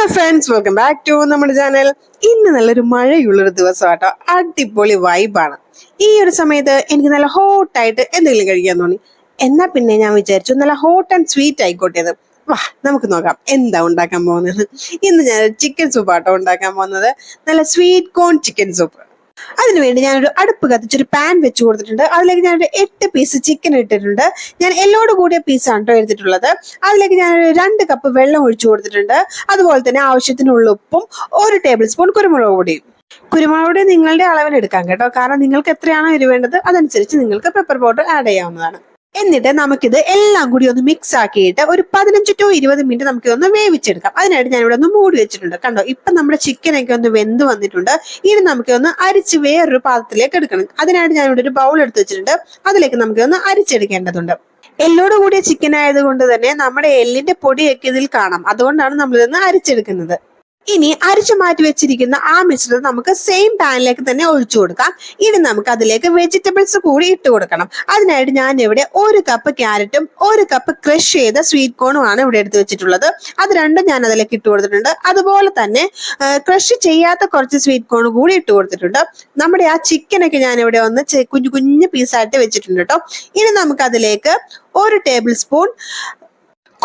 Hello friends welcome back to നമ്മുടെ channel ഇന്ന് നല്ലൊരു മഴയുള്ളൊരു ദിവസം കേട്ടോ അടിപൊളി വൈബാണ് ഈ ഒരു സമയത്ത് എനിക്ക് നല്ല ഹോട്ടായിട്ട് എന്തെങ്കിലും കഴിക്കാൻ തോന്നി. എന്നാ പിന്നെ ഞാൻ വിചാരിച്ചു നല്ല ഹോട്ട് ആൻഡ് സ്വീറ്റ് ആയിക്കോട്ടെ ഇത് വാ നമുക്ക് നോക്കാം. എന്താ ഉണ്ടാക്കാൻ പോകുന്നത്? ഇന്ന് ഞാൻ ചിക്കൻ സൂപ്പ് ആട്ടോ ഉണ്ടാക്കാൻ പോകുന്നത്. നല്ല സ്വീറ്റ് കോൺ ചിക്കൻ സൂപ്പ് അതിനുവേണ്ടി ഞാനൊരു അടുപ്പ് കത്തിച്ചൊരു പാൻ വെച്ച് കൊടുത്തിട്ടുണ്ട്. അതിലേക്ക് ഞാനൊരു എട്ട് പീസ് ചിക്കൻ ഇട്ടിട്ടുണ്ട്. ഞാൻ എല്ലോട് കൂടിയ പീസാണ് കേട്ടോ എടുത്തിട്ടുള്ളത്. അതിലേക്ക് ഞാൻ രണ്ട് കപ്പ് വെള്ളം ഒഴിച്ചു കൊടുത്തിട്ടുണ്ട്. അതുപോലെ തന്നെ ആവശ്യത്തിനുള്ള ഉപ്പും ഒരു ടേബിൾ സ്പൂൺ കുരുമുളക് പൊടിയും. കുരുമുളക് പൊടി നിങ്ങളുടെ അളവിൽ എടുക്കാം കേട്ടോ. കാരണം നിങ്ങൾക്ക് എത്രയാണോ ഇരുവേണ്ടത് അതനുസരിച്ച് നിങ്ങൾക്ക് പെപ്പർ പൗഡർ ആഡ് ചെയ്യാവുന്നതാണ്. എന്നിട്ട് നമുക്കിത് എല്ലാം കൂടി ഒന്ന് മിക്സ് ആക്കിയിട്ട് ഒരു പതിനഞ്ച് ടു ഇരുപത് മിനിറ്റ് നമുക്ക് ഒന്ന് വേവിച്ചെടുക്കാം. അതിനായിട്ട് ഞാൻ ഇവിടെ ഒന്ന് മൂടി വെച്ചിട്ടുണ്ട്. കണ്ടോ? ഇപ്പൊ നമ്മുടെ ചിക്കനൊക്കെ ഒന്ന് വെന്ത് വന്നിട്ടുണ്ട്. ഇനി ഒന്ന് അരിച്ച് വേറൊരു പാത്രത്തിലേക്ക് എടുക്കണം. അതിനായിട്ട് ഞാൻ ഇവിടെ ഒരു ബൗൾ എടുത്ത് വെച്ചിട്ടുണ്ട്. അതിലേക്ക് നമുക്ക് ഒന്ന് അരിച്ചെടുക്കേണ്ടതുണ്ട്. എല്ലോട് കൂടിയ ചിക്കൻ ആയതുകൊണ്ട് തന്നെ നമ്മുടെ എല്ലിന്റെ പൊടിയൊക്കെ ഇതിൽ കാണാം. അതുകൊണ്ടാണ് നമ്മൾ ഇതൊന്ന് അരിച്ചെടുക്കുന്നത്. ഇനി അരിച്ചു മാറ്റി വെച്ചിരിക്കുന്ന ആ മിശ്രിതം നമുക്ക് സെയിം പാനിലേക്ക് തന്നെ ഒഴിച്ചു കൊടുക്കാം. ഇനി നമുക്ക് അതിലേക്ക് വെജിറ്റബിൾസ് കൂടി ഇട്ട് കൊടുക്കണം. അതിനായിട്ട് ഞാൻ ഇവിടെ ഒരു കപ്പ് ക്യാരറ്റും ഒരു കപ്പ് ക്രഷ് ചെയ്ത സ്വീറ്റ് കോണും ആണ് ഇവിടെ എടുത്ത് വെച്ചിട്ടുള്ളത്. അത് രണ്ടും ഞാൻ അതിലേക്ക് ഇട്ട് കൊടുത്തിട്ടുണ്ട്. അതുപോലെ തന്നെ ക്രഷ് ചെയ്യാത്ത കുറച്ച് സ്വീറ്റ് കോൺ കൂടി ഇട്ട് കൊടുത്തിട്ടുണ്ട്. നമ്മുടെ ആ ചിക്കനൊക്കെ ഞാൻ ഇവിടെ ഒന്ന് കുഞ്ഞു കുഞ്ഞു പീസായിട്ട് വെച്ചിട്ടുണ്ട് കേട്ടോ. ഇനി നമുക്ക് അതിലേക്ക് ഒരു ടേബിൾ സ്പൂൺ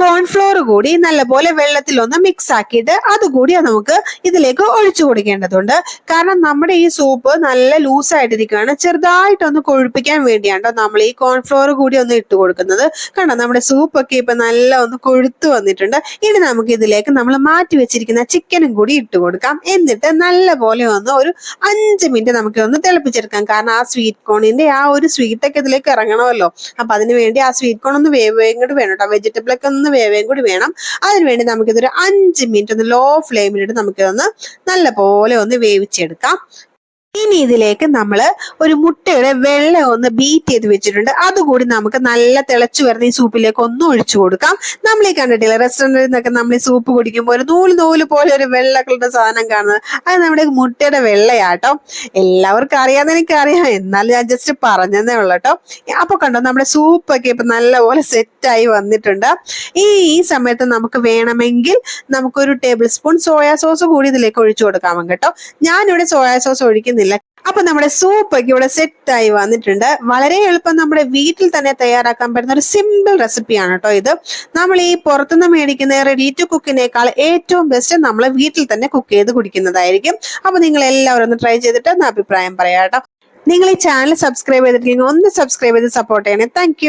കോൺഫ്ലോർ കൂടി നല്ലപോലെ വെള്ളത്തിൽ ഒന്ന് മിക്സ് ആക്കിയിട്ട് അതുകൂടി നമുക്ക് ഇതിലേക്ക് ഒഴിച്ചു കൊടുക്കേണ്ടതുണ്ട്. കാരണം നമ്മുടെ ഈ സൂപ്പ് നല്ല ലൂസ് ആയിട്ടിരിക്കുകയാണ്. ചെറുതായിട്ടൊന്ന് കൊഴുപ്പിക്കാൻ വേണ്ടിയാണ് നമ്മൾ ഈ കോൺഫ്ലോർ കൂടി ഒന്ന് ഇട്ട് കൊടുക്കുന്നത്. കണ്ടോ നമ്മുടെ സൂപ്പ് ഒക്കെ ഇപ്പൊ നല്ല ഒന്ന് കൊഴുത്തു വന്നിട്ടുണ്ട്. ഇനി നമുക്ക് ഇതിലേക്ക് നമ്മൾ മാറ്റി വെച്ചിരിക്കുന്ന ചിക്കനും കൂടി ഇട്ട് കൊടുക്കാം. എന്നിട്ട് നല്ലപോലെ ഒന്ന് ഒരു അഞ്ച് മിനിറ്റ് നമുക്ക് ഒന്ന് തിളപ്പിച്ചെടുക്കാം. കാരണം ആ സ്വീറ്റ് കോണിന്റെ ആ ഒരു സ്വീറ്റ് ഒക്കെ ഇതിലേക്ക് ഇറങ്ങണമല്ലോ. അപ്പൊ അതിന് വേണ്ടി ആ സ്വീറ്റ് കോൺ ഒന്ന് വേവ് കൂടി വേണം കേട്ടോ. വെജിറ്റബിൾ ഒക്കെ ഒന്ന് വേവേം കൂടി വേണം. അതിനുവേണ്ടി നമുക്കിതൊരു അഞ്ച് മിനിറ്റ് ഒന്ന് ലോ ഫ്ലെയിമിലിട്ട് നമുക്കിതൊന്ന് നല്ല പോലെ ഒന്ന് വേവിച്ചെടുക്കാം. ഇനി ഇതിലേക്ക് നമ്മൾ ഒരു മുട്ടയുടെ വെള്ള ഒന്ന് ബീറ്റ് ചെയ്ത് വെച്ചിട്ടുണ്ട്. അതുകൂടി നമുക്ക് നല്ല തിളച്ചു വരുന്ന ഈ സൂപ്പിലേക്ക് ഒന്ന് ഒഴിച്ചു കൊടുക്കാം. നമ്മൾ ഈ കണ്ടിട്ടില്ല റെസ്റ്റോറന്റിൽ നിന്നൊക്കെ നമ്മൾ ഈ സൂപ്പ് കുടിക്കുമ്പോൾ ഒരു നൂൽ നൂൽ പോലെ ഒരു വെള്ളക്കളുടെ സാധനം കാണുന്നത്. അത് നമ്മുടെ മുട്ടയുടെ വെള്ളയാട്ടോ. എല്ലാവർക്കും അറിയാതെ എനിക്കറിയാം. എന്നാലും ഞാൻ ജസ്റ്റ് പറഞ്ഞതേ ഉള്ളൂ കേട്ടോ അപ്പൊ കണ്ടോ നമ്മുടെ സൂപ്പൊക്കെ ഇപ്പൊ നല്ലപോലെ സെറ്റായി വന്നിട്ടുണ്ട്. ഈ ഈ സമയത്ത് നമുക്ക് വേണമെങ്കിൽ നമുക്കൊരു ടേബിൾ സ്പൂൺ സോയാ സോസ് കൂടി ഇതിലേക്ക് ഒഴിച്ചു കൊടുക്കാമോ കേട്ടോ ഞാനിവിടെ സോയാ സോസ് ഒഴിക്കുന്നില്ല. അപ്പൊ നമ്മുടെ സൂപ്പൊക്കെ ഇവിടെ ആയി വന്നിട്ടുണ്ട്. വളരെ എളുപ്പം നമ്മുടെ വീട്ടിൽ തന്നെ തയ്യാറാക്കാൻ പറ്റുന്ന ഒരു സിമ്പിൾ റെസിപ്പിയാണ് കേട്ടോ ഇത്. നമ്മൾ ഈ പുറത്തുനിന്ന് മേടിക്കുന്ന റെഡി ടു കുക്കിനേക്കാൾ ഏറ്റവും ബെസ്റ്റ് നമ്മൾ വീട്ടിൽ തന്നെ കുക്ക് ചെയ്ത് കുടിക്കുന്നതായിരിക്കും. അപ്പൊ നിങ്ങൾ എല്ലാവരും ഒന്ന് ട്രൈ ചെയ്തിട്ട് ഒന്ന് അഭിപ്രായം പറയാം കേട്ടോ. നിങ്ങൾ ഈ ചാനൽ സബ്സ്ക്രൈബ് ചെയ്തിട്ടില്ലെങ്കിൽ ഒന്ന് സബ്സ്ക്രൈബ് ചെയ്ത് സപ്പോർട്ട് ചെയ്യണേ. താങ്ക്